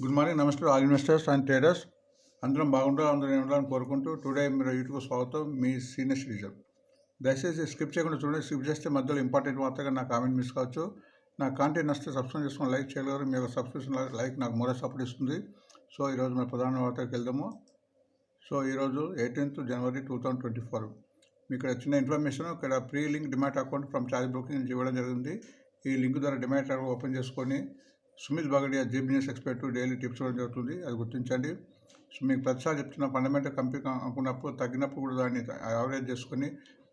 Good morning నమస్తే all investors and traders. అందరం బాగుంటారు అందరం ఉండాలని కోరుకుంటూ టుడే మీరు యూట్యూబ్ స్వాగతం మీ సీనియర్ సిటిజన్. దయచేసి స్కిప్ చేయకుండా చూడండి స్కిప్ చేస్తే మధ్యలో ఇంపార్టెంట్ వార్తగా నా కామెంట్ మిస్ కావచ్చు. నా కాంటెంట్ నచ్చితే సబ్స్క్రైబ్ చేసుకుని లైక్ చేయగలరు మీ యొక్క సబ్స్క్రిప్షన్ లైక్ నాకు మరో సపోర్ట్ ఇస్తుంది. సో ఈరోజు మన ప్రధాన వార్తకి వెళ్దాము. సో ఈరోజు eighteenth January two thousand twenty four మీకు ఇక్కడ చిన్న ఇన్ఫర్మేషన్ ఇక్కడ free link demat account from charge broking ఇవ్వడం జరిగింది. ఈ లింక్ ద్వారా డిమాట్ అకౌంట్ ఓపెన్ చేసుకొని Sumit Bagadia Zee business expert daily tips ఇవ్వడం జరుగుతుంది అది గుర్తించండి. సో మీకు ప్రతిసారి చెప్తున్న ఫండమెంటల్ కంపెనీ అనుకున్నప్పుడు తగ్గినప్పుడు కూడా దాన్ని యావరేజ్ చేసుకొని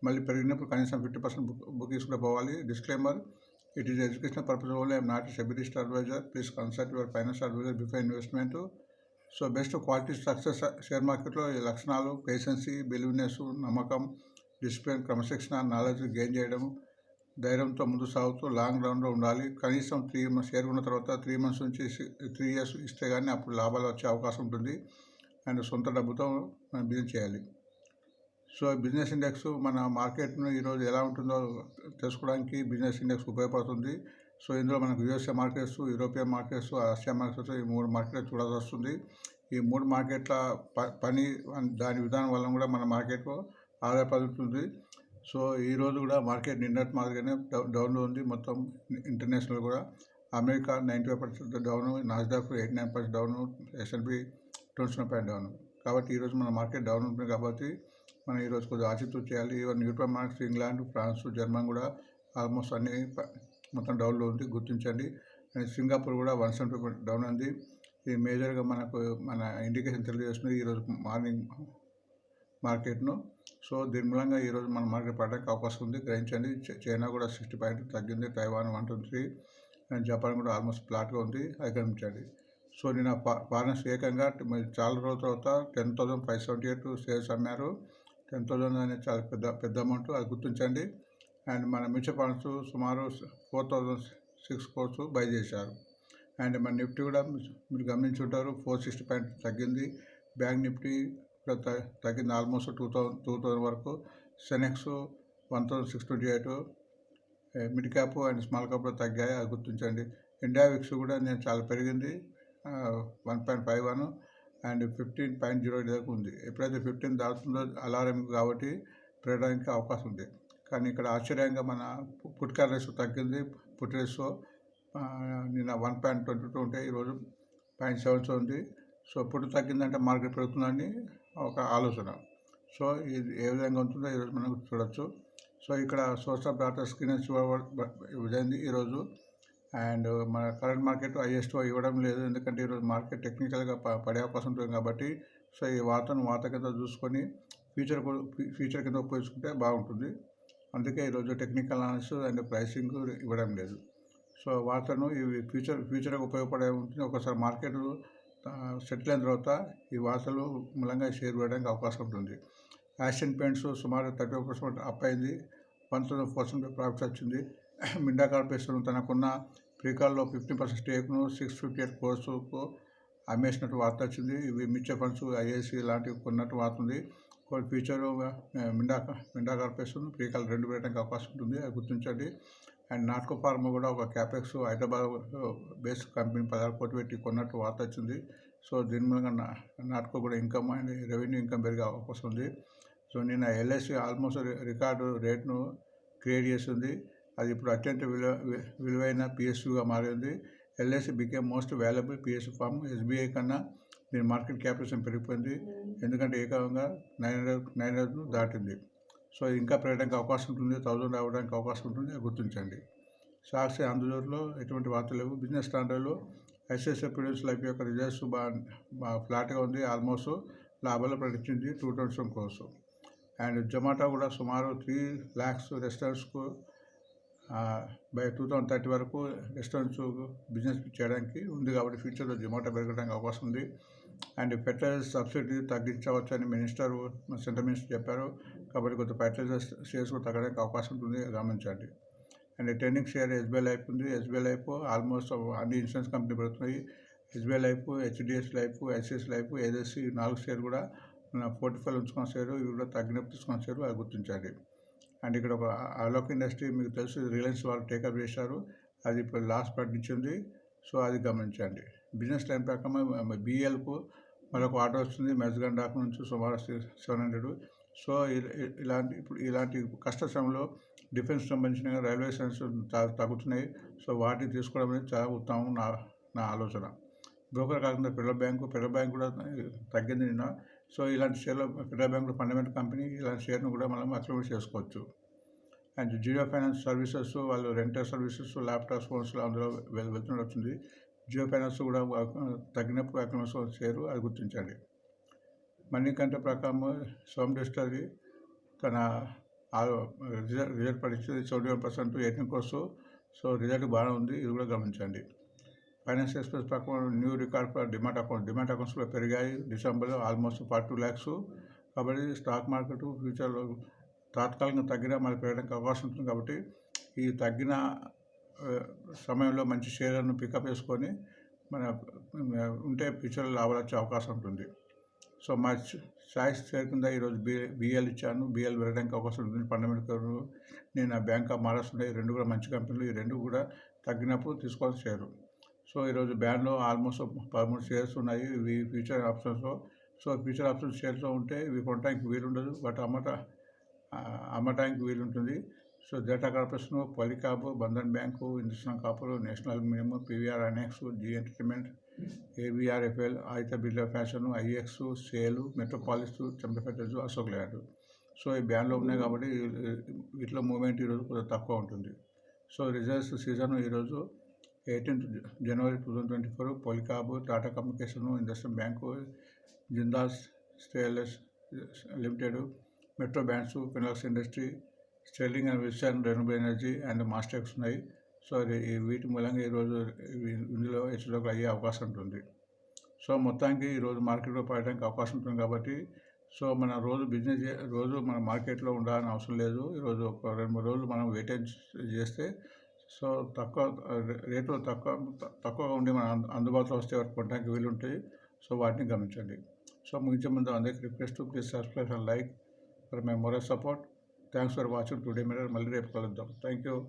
మళ్ళీ పెరిగినప్పుడు కనీసం ఫిఫ్టీ పర్సెంట్ బుక్ బుకింగ్స్ కూడా పోవాలి. Disclaimer it is educational purpose only I'm not SEBI list advisor please consult your finance advisor before investment. So best quality success share మార్కెట్లో ఈ లక్షణాలు పేషెన్సీ బిలీవ్నెస్ నమ్మకం డిసిప్లిన్ క్రమశిక్షణ నాలెడ్జ్ గెయిన్ చేయడం ధైర్యంతో ముందు సాగుతూ లాంగ్ రన్లో ఉండాలి. కనీసం త్రీ మంత్స్ చేరుకున్న తర్వాత త్రీ మంత్స్ నుంచి త్రీ ఇయర్స్ ఇస్తే కానీ అప్పుడు లాభాలు వచ్చే అవకాశం ఉంటుంది. అండ్ సొంత డబ్బుతో మనం బిజినెస్ చేయాలి. సో బిజినెస్ ఇండెక్స్ మన మార్కెట్ను ఈరోజు ఎలా ఉంటుందో తెలుసుకోవడానికి బిజినెస్ ఇండెక్స్ ఉపయోగపడుతుంది. సో ఇందులో మనకు USA markets European markets Asia markets ఈ మూడు మార్కెట్లు చూడాల్సి వస్తుంది. ఈ మూడు మార్కెట్ల ప పని దాని విధానం వల్ల కూడా మన మార్కెట్ ఆధారపడుతుంది సో ఈరోజు కూడా మార్కెట్ నిన్నటి మాదిరిగానే డౌన్లో ఉంది. మొత్తం ఇంటర్నేషనల్ కూడా. America ninety five percent down Nasdaq eighty nine percent down S and P twenty seven point down. కాబట్టి ఈరోజు మన మార్కెట్ డౌన్ ఉంటుంది కాబట్టి మనం ఈరోజు కొద్దిగా ఆచితూ చేయాలి. Even European markets England France German కూడా ఆల్మోస్ట్ అన్ని మొత్తం డౌన్లో ఉంది. గుర్తించండి. అండ్ సింగపూర్ కూడా వన్ సెవెంటీ డౌన్ ఉంది. ఇది మేజర్గా మనకు మన ఇండికేషన్ తెలియజేస్తుంది ఈరోజు మార్నింగ్ మార్కెట్ను. సో దీని మూలంగా ఈరోజు మన మార్కెట్ పడడానికి అవకాశం ఉంది. గ్రహించండి. చైనా కూడా సిక్స్టీ పాయింట్ తగ్గింది. Taiwan one two three. And Japan కూడా ఆల్మోస్ట్ ఫ్లాట్గా ఉంది. అది గమనించండి సో నేను ఫారెన్స్ ఏకంగా చాలా రోజుల తర్వాత ten thousand five seventy eight shares అమ్మారు. టెన్ థౌసండ్ అనేది చాలా పెద్ద పెద్ద అమౌంట్. అది గుర్తించండి. అండ్ మన మ్యూచువల్ ఫండ్స్ సుమారు four thousand six crores buy చేశారు. అండ్ మన నిఫ్టీ కూడా మీరు గమనించుంటారు ఫోర్ సిక్స్టీ పాయింట్ తగ్గింది. బ్యాంక్ నిఫ్టీ తగ్గింది almost two thousand two thousand వరకు. Sensex one thousand six twenty eight mid cap and small క్యాప్లో తగ్గాయి? అది గుర్తించండి. ఇండియా విక్స్ కూడా నేను చాలా పెరిగింది. One point five one and fifteen point zero దాకా ఉంది. ఎప్పుడైతే ఫిఫ్టీన్ దాటుతుందో అలారం కాబట్టి పెరగడానికి అవకాశం ఉంది. కానీ ఇక్కడ ఆశ్చర్యంగా మన పుట్కార్ రేసు తగ్గింది. పుట్ రేసు నిన్న వన్ పాయింట్ ట్వంటీ టూ ఉంటే ఈరోజు పాయింట్ సెవెన్ ఉంది. సో పుట్టు తగ్గిందంటే మార్కెట్ పెరుగుతుందని ఒక ఆలోచన. సో ఇది ఏ విధంగా ఉంటుందో ఈరోజు మనం చూడొచ్చు. సో ఇక్కడ సోర్స్ ఆఫ్ డాటా స్క్రీన్ ఇదండి ఈరోజు. అండ్ మన కరెంట్ మార్కెట్ హైయెస్ట్ ఇవ్వడం లేదు. ఎందుకంటే ఈరోజు మార్కెట్ టెక్నికల్గా పడే అవకాశం ఉంటుంది కాబట్టి సో ఈ వార్తను వార్త కింద చూసుకొని ఫ్యూచర్ ఫ్యూచర్ కింద ఉపయోగించుకుంటే బాగుంటుంది. అందుకే ఈరోజు టెక్నికల్ అనాలిసిస్ అండ్ ప్రైసింగ్ ఇవ్వడం లేదు. సో వార్తను ఇవి ఫ్యూచర్ ఫ్యూచర్కి ఉపయోగపడే ఉంటుంది. ఒకసారి మార్కెట్ సెటిల్ అయిన తర్వాత ఈ వార్తలు మూలంగా షేర్ వేయడానికి అవకాశం ఉంటుంది. యాషియన్ పెయింట్స్ సుమారు థర్టీ పర్సెంట్ అప్ అయింది. పంతొమ్మిది పర్సెంట్ ప్రాఫిట్స్ వచ్చింది. మిండా కార్పొరేషన్ తనకున్న ప్రీకాల్లో ఫిఫ్టీ పర్సెంట్ స్టేక్ను సిక్స్ ఫిఫ్టీ ఎయిట్ కోర్సుకు అమ్మేసినట్టు వార్త వచ్చింది. ఇవి మ్యూచువల్ ఫండ్స్ ఐఏసీ లాంటివి కొన్నట్టు వార్త ఉంది. కొన్ని ఫ్యూచర్ మిండా మిండా కార్పొరేషన్ ప్రీకాల్ రెండు పెట్టడానికి అవకాశం ఉంటుంది. అది గుర్తించండి. అండ్ నాట్కో ఫార్మా కూడా ఒక క్యాపెక్స్ హైదరాబాద్ బేస్డ్ కంపెనీ పదహారు కోట్లు పెట్టి కొన్నట్టు వార్త వచ్చింది. సో దీని మూలంగా నాట్కో కూడా ఇన్కమ్ అండ్ రెవెన్యూ ఇన్కమ్ పెరిగే అవకాశం ఉంది. సో నిన్న ఎల్ఐసి ఆల్మోస్ట్ రికార్డు రేట్ను క్రియేట్ చేస్తుంది అది ఇప్పుడు అత్యంత విలువ విలువైన పిఎస్యుగా మారింది. LIC became most valuable PSU firm SBI కన్నా దీని మార్కెట్ క్యాపిటేషన్ పెరిగిపోయింది. ఎందుకంటే ఏకంగా నైన్ హండ్రెడ్ నైన్ హండ్రెడ్ దాటింది. సో ఇంకా పెరగడానికి అవకాశం ఉంటుంది. థౌజండ్ అవ్వడానికి అవకాశం ఉంటుంది. గుర్తించండి. సాక్షి ఆంధ్రజ్యోతిలో ఎటువంటి వార్తలు లేవు. బిజినెస్ స్టాండర్డ్లో ఐసిఐసిఐ ప్రొడ్యూస్ లైఫ్ యొక్క రిజల్ట్స్ బాగా ఫ్లాట్గా ఉంది. ఆల్మోస్ట్ లాభాలు ప్రకటించింది two twenty crores and Zomato కూడా సుమారు త్రీ ల్యాక్స్ రెస్టారెంట్స్కు బై టూ థౌజండ్ థర్టీ వరకు రెస్టారెంట్స్ బిజినెస్ చేయడానికి ఉంది కాబట్టి ఫ్యూచర్లో జొమాటో పెరగడానికి అవకాశం ఉంది. అండ్ ఫెర్టిలైజర్ సబ్సిడీ తగ్గించవచ్చని మినిస్టర్ సెంట్రల్ మినిస్టర్ చెప్పారు. కాబట్టి కొంత ఫెర్టిలైజర్ షేర్స్ కూడా తగ్గడానికి అవకాశం ఉంటుంది గమనించండి. And trending share SBI life ఉంది. ఎస్బీఐ లైఫ్ ఆల్మోస్ట్ అన్ని ఇన్సూరెన్స్ కంపెనీ పెడుతున్నాయి. SBI life HDFC life ICS life ఏదైసి నాలుగు షేర్ కూడా మన ఫోర్టీ ఫైవ్ ఉంచుకున్న షేర్ ఇవి కూడా తగ్గినప్పుడు తీసుకున్న షేర్ అది గుర్తించండి. అండ్ ఇక్కడ ఒక అలోక్ ఇండస్ట్రీ మీకు తెలుసు రిలయన్స్ వాళ్ళు టేకప్ చేశారు. అది ఇప్పుడు లాస్ట్ ప్రకటించింది సో అది గమనించండి. బిజినెస్ లైన్ ప్రకారం బిఎల్కు మరొక ఆర్డర్ వస్తుంది మెజగన్ డాక్ నుంచి సుమారు సెవెన్ హండ్రెడ్ సో ఇ- ఇలాంటి ఇప్పుడు ఇలాంటి కష్ట సమయంలో డిఫెన్స్ సంబంధించిన రైల్వే సైన్స్ తగ్గుతున్నాయి సో వాటిని తీసుకోవడం అనేది చాలా ఉత్తమం నా నా ఆలోచన. బ్రోకర్ కాకుండా ఫెడరల్ బ్యాంకు ఫెడరల్ బ్యాంక్ కూడా తగ్గింది నిన్న. సో ఇలాంటి షేర్లు ఫెడరల్ బ్యాంకులో ఫండమెంటల్ కంపెనీ ఇలాంటి షేర్ను కూడా మనం అక్రమణ చేసుకోవచ్చు. అండ్ జియో ఫైనాన్స్ సర్వీసెస్ వాళ్ళు రెంటల్ సర్వీసెస్ ల్యాప్టాప్స్ ఫోన్స్ అందులో వెల్ వచ్చింది జియో ఫైనాన్స్ కూడా తగ్గినప్పుడు అక్రమ షేరు అది గుర్తించండి. మనీ కంటే ప్రకారం సోమ్ డిస్టరీ తన రిజల్ట్ రిజల్ట్ పరీక్ష seventy one percent eighteen crores. So result బాగానే ఉంది ఇది కూడా గమనించండి. ఫైనాన్స్ ఎక్స్ప్రెస్ ప్రకారం new record for demat account demat accounts కూడా పెరిగాయి డిసెంబర్లో ఆల్మోస్ట్ ఫార్టీ టూ ల్యాక్స్. కాబట్టి స్టాక్ మార్కెట్ ఫ్యూచర్లో తాత్కాలికంగా తగ్గినా మళ్ళీ పెరగడానికి అవకాశం ఉంటుంది కాబట్టి ఈ తగ్గిన సమయంలో మంచి షేర్లను పికప్ చేసుకొని మన ఉంటే ఫ్యూచర్లో లాభాలు వచ్చే అవకాశం ఉంటుంది. సో మా చాయిస్ షేర్ ఈరోజు బి బిఎల్ ఇచ్చాను. బిఎల్ వెళ్ళడానికి అవకాశం ఉంటుంది ఫండమెంటల్ నేను ఆ బ్యాంక్ ఆఫ్ మహారాష్ట్ర ఉన్నాయి. ఈ రెండు కూడా మంచి కంపెనీలు. ఈ రెండు కూడా తగ్గినప్పుడు తీసుకోవాల్సి షేరు. సో ఈరోజు బ్యాండ్లో ఆల్మోస్ట్ పదమూడు షేర్స్ ఉన్నాయి. ఇవి ఫ్యూచర్ ఆప్షన్స్లో సో ఫ్యూచర్ ఆప్షన్స్ షేర్స్లో ఉంటే ఇవి కొనడానికి వీలుండదు. బట్ అమ్మట అమ్మటానికి వీలుంటుంది. So data corporation Polycab Bandhan bank Hindustan కాపు national minimum PVR INOX Zee entertainment ABFRL Aditya Birla fashion IEX SAIL Metropolis చంద్రపేటజ్ Ashok Leyland so ఈ బ్యాన్లో ఉన్నాయి కాబట్టి వీటిలో మూమెంట్ ఈరోజు కొంచెం తక్కువ ఉంటుంది. సో రిజల్ట్స్ సీజన్ ఈరోజు eighteenth January two thousand twenty four Polycab Tata communication industrial bank Jindal stainless limited metro banks Finolex industry Sterling and Wilson renewable energy and Mastek ఉన్నాయి. సో ఈ వీటి మూలంగా ఈరోజు ఇందులో హెచ్చులోకి అయ్యే అవకాశం ఉంటుంది. సో మొత్తానికి ఈరోజు మార్కెట్లో పడడానికి అవకాశం ఉంటుంది కాబట్టి సో మన రోజు బిజినెస్ చే- రోజు మన మార్కెట్లో ఉండాలని అవసరం లేదు. ఈరోజు ఒక రెండు మూడు రోజులు మనం వెయిటేజ్ చేస్తే సో తక్కువ రేట్లు తక్కువ తక్కువగా ఉండి మన అందుబాటులో వస్తే వరకు కొనడానికి వీలు ఉంటాయి సో వాటిని గమనించండి. సో ముగించే ముందు అందరికీ request please subscribe and like for my moral support. Thanks for watching today metre మళ్ళీ రేపు కలుద్దాం. Thank you.